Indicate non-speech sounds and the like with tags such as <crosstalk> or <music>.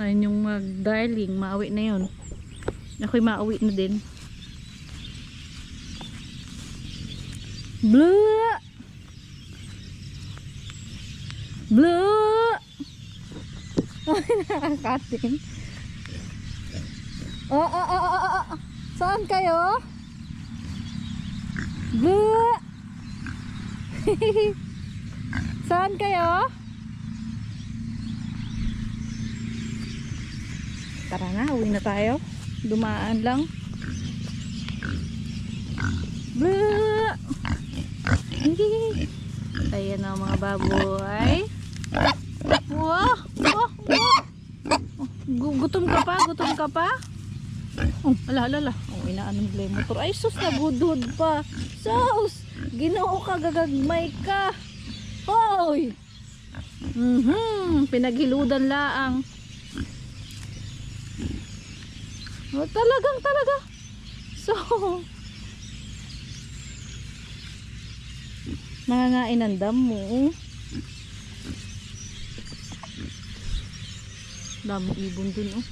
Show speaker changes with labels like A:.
A: na yung mag-darling, maawi na yun. Ako'y maawi na din. Blue! Blue! Ay, <laughs> nakakating. Oh, oh, oh, oh, oh, oh. Saan kayo? Blue! <laughs> Saan kayo? Tara na, uwi na tayo. Dumaan lang. Blue! Ayan na mga baboy. Wow! Wow! Wow! Gu- Gutom ka pa? Gutom ka pa? Oh, ala, ala, ala. Oh, inaano nila yung motor. Ay, sus, nagudod pa. Sus! Ginoo ka, gagagmay ka. Hoy! Mhm, pinaghiludan laang. Oh, talagang talaga. So, nangangain ang damo. Daming ibon dun, oh.